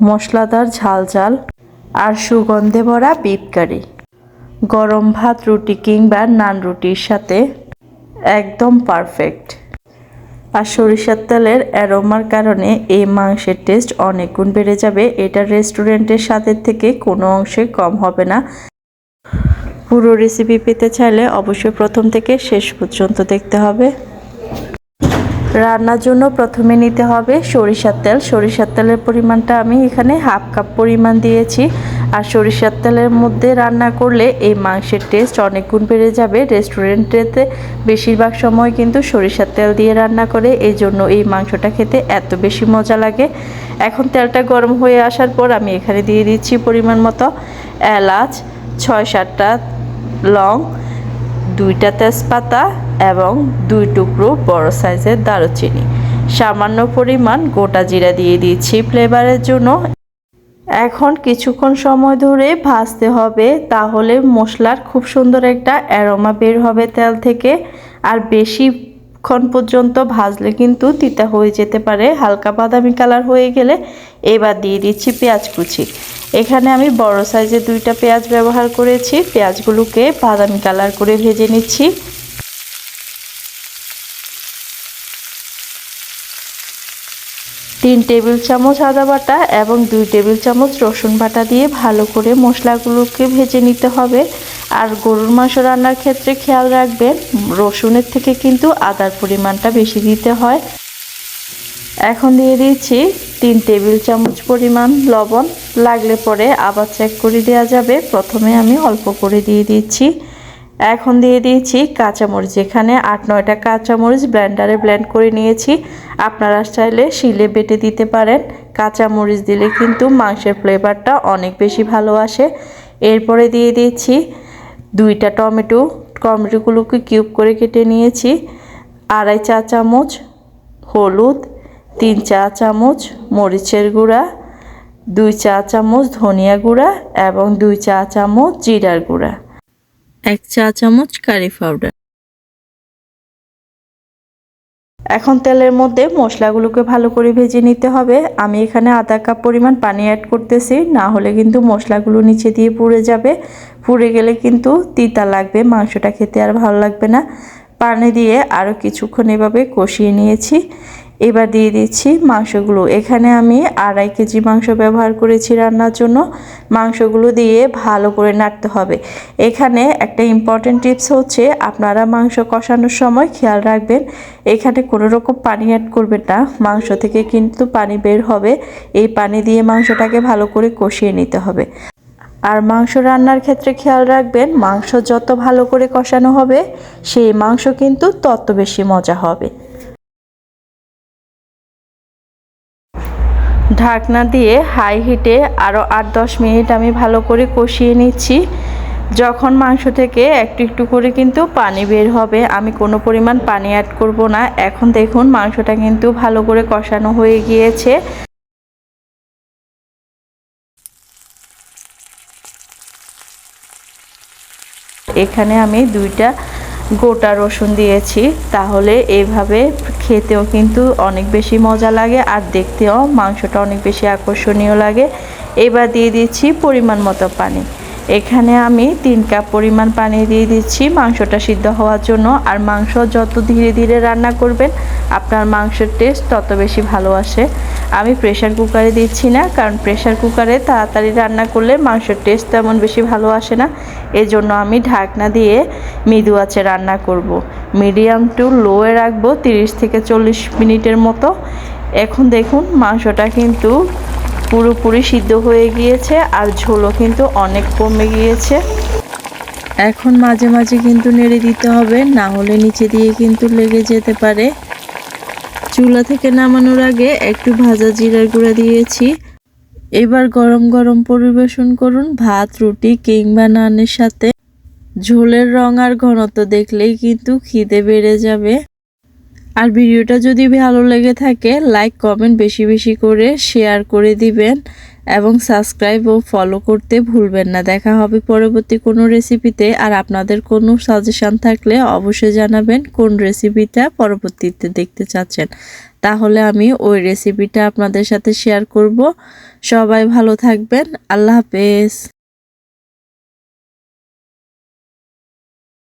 মশলাদার ঝাল ঝাল আর সুগন্ধে ভরা বিপ কারি গরম ভাত, রুটি কিংবা নান রুটির সাথে একদম পারফেক্ট আর সরিষার তেলের অ্যারোমার কারণে এই মাংসের টেস্ট অনেক গুণ বেড়ে যাবে। এটা রেস্টুরেন্টের স্বাদের থেকে কোনো অংশে কম হবে না। পুরো রেসিপি পেতে চাইলে অবশ্যই প্রথম থেকে শেষ পর্যন্ত দেখতে হবে। রান্নার জন্য প্রথমে নিতে হবে সরিষার তেল। সরিষার তেলের পরিমাণটা আমি এখানে হাফ কাপ পরিমাণ দিয়েছি। আর সরিষার তেলের মধ্যে রান্না করলে এই মাংসের টেস্ট অনেক গুণ বেড়ে যাবে। রেস্টুরেন্টেতে বেশিরভাগ সময় কিন্তু সরিষার তেল দিয়ে রান্না করে, এই জন্য এই মাংসটা খেতে এত বেশি মজা লাগে। এখন তেলটা গরম হয়ে আসার পর আমি এখানে দিয়ে দিচ্ছি পরিমাণ মতো এলাচ, ছয় সাতটা লং, দুইটা তেজপাতা এবং দুই টুকরো বড় সাইজের দারুচিনি। সামান্য পরিমাণ গোটা জিরা দিয়ে দিচ্ছি ফ্লেভারের জন্য। এখন কিছুক্ষণ সময় ধরে ভাজতে হবে, তাহলে মশলার খুব সুন্দর একটা অ্যারোমা বের হবে তেল থেকে। আর বেশিক্ষণ পর্যন্ত ভাজলে কিন্তু তিতা হয়ে যেতে পারে, হালকা বাদামি কালার হয়ে গেলে। এবার দিয়ে দিচ্ছি পেঁয়াজ কুচি। এখানে আমি বড় সাইজের দুইটা পেঁয়াজ ব্যবহার করেছি, পেঁয়াজগুলোকে বাদামি কালার করে ভেজে নিচ্ছি। তিন টেবিল চামচ আদা বাটা এবং দুই টেবিল চামচ রসুন বাটা দিয়ে ভালো করে মশলাগুলোকে ভেজে নিতে হবে। আর গরুর মাংস রান্নার ক্ষেত্রে খেয়াল রাখবেন, রসুনের থেকে কিন্তু আদার পরিমাণটা বেশি দিতে হয়। এখন দিয়ে দিচ্ছি তিন টেবিল চামচ পরিমাণ লবণ। লাগলে পরে আবার চেক করে দেওয়া যাবে। প্রথমে আমি অল্প করে দিয়ে দিচ্ছি। এখন দিয়ে দিয়েছি কাঁচামরিচ। এখানে আট, নয়টা কাঁচামরিচ ব্লেন্ডারে ব্লেন্ড করে নিয়েছি। আপনারা চাইলে শিলে বেটে দিতে পারেন। কাঁচামরিচ দিলে কিন্তু মাংসের ফ্লেভারটা অনেক বেশি ভালো আসে। এরপরে দিয়ে দিয়েছি দুইটা টমেটো। টমেটোগুলোকে কিউব করে কেটে নিয়েছি। আড়াই চা চামচ হলুদ, তিন চা চামচ মরিচের গুঁড়া, দুই চা চামচ ধনিয়া গুঁড়া এবং দুই চা চামচ জিরার গুঁড়া। এক চা চামচ কারি পাউডার। এখন তেলের মধ্যে মশলাগুলোকে ভালো করে ভেজে নিতে হবে। আমি এখানে আধা কাপ পরিমাণ পানি অ্যাড করতেছি, না হলে কিন্তু মশলাগুলো নিচে দিয়ে পুড়ে যাবে। পুড়ে গেলে কিন্তু তিতা লাগবে, মাংসটা খেতে আর ভালো লাগবে না। পানি দিয়ে আরও কিছুক্ষণ এভাবে কষিয়ে নিয়েছি। এবার দিয়ে দিচ্ছি মাংসগুলো। এখানে আমি আড়াই কেজি মাংস ব্যবহার করেছি রান্নার জন্য। মাংসগুলো দিয়ে ভালো করে নাড়তে হবে। এখানে একটা ইম্পর্টেন্ট টিপস হচ্ছে, আপনারা মাংস কষানোর সময় খেয়াল রাখবেন, এখানে কোনো রকম পানি অ্যাড করবেন না। মাংস থেকে কিন্তু পানি বের হবে। এই পানি দিয়ে মাংসটাকে ভালো করে কষিয়ে নিতে হবে। আর মাংস রান্নার ক্ষেত্রে খেয়াল রাখবেন, মাংস যত ভালো করে কষানো হবে, সেই মাংস কিন্তু তত বেশি মজা হবে। ঢাকনা দিয়ে হাই হিটে আরও আট দশ মিনিট আমি ভালো করে কষিয়ে নিচ্ছি। যখন মাংস থেকে একটু একটু করে কিন্তু পানি বের হবে। আমি কোনো পরিমাণ পানি অ্যাড করব না। এখন দেখুন মাংসটা কিন্তু ভালো করে কষানো হয়ে গিয়েছে। এখানে আমি দুইটা গোটা রসুন দিয়েছি। তাহলে এভাবে খেতেও কিন্তু অনেক বেশি মজা লাগে আর দেখতেও মাংসটা অনেক বেশি আকর্ষণীয় লাগে। এবার দিয়ে দিচ্ছি পরিমাণ মতো পানি। এখানে আমি তিন কাপ পরিমাণ পানি দিয়ে দিচ্ছি। মাংসটা সিদ্ধ হওয়ার জন্য। আর মাংস যত ধীরে ধীরে রান্না করবেন, আপনার মাংসের টেস্ট তত বেশি ভালো আসে। আমি প্রেশার কুকারে দিচ্ছি না, কারণ প্রেশার কুকারে তাড়াতাড়ি রান্না করলে মাংসের টেস্ট তেমন বেশি ভালো আসে না। এজন্য আমি ঢাকনা দিয়ে মৃদু আঁচে রান্না করব। মিডিয়াম টু লোয়ে রাখব তিরিশ থেকে চল্লিশ মিনিটের মতো। এখন দেখুন, মাংসটা কিন্তু পুরোপুরি সিদ্ধ হয়ে গিয়েছে আর ঝোলও কিন্তু অনেক কমে গিয়েছে। এখন মাঝে মাঝে কিন্তু নেড়ে দিতে হবে, না হলে নিচে দিয়ে কিন্তু লেগে যেতে পারে। চুলা থেকে নামানোর আগে একটু ভাজা জিরার গুঁড়া দিয়েছি। এবার গরম গরম পরিবেশন করুন, ভাত, রুটি কিংবা নানের সাথে। ঝোলের রং আর ঘনত্ব দেখলেই কিন্তু খিদে বেড়ে যাবে। আর ভিডিওটা যদি ভালো লেগে থাকে লাইক কমেন্ট বেশি বেশি করে শেয়ার করে দিবেন এবং সাবস্ক্রাইব ও ফলো করতে ভুলবেন না। দেখা হবে পরবর্তী কোনো রেসিপিতে আর আপনাদের কোনো সাজেশান থাকলে অবশ্যই জানাবেন কোন রেসিপিটা পরবর্তীতে দেখতে চাচ্ছেন। তাহলে আমি ওই রেসিপিটা আপনাদের সাথে শেয়ার করব। সবাই ভালো থাকবেন। আল্লাহ হাফেজ।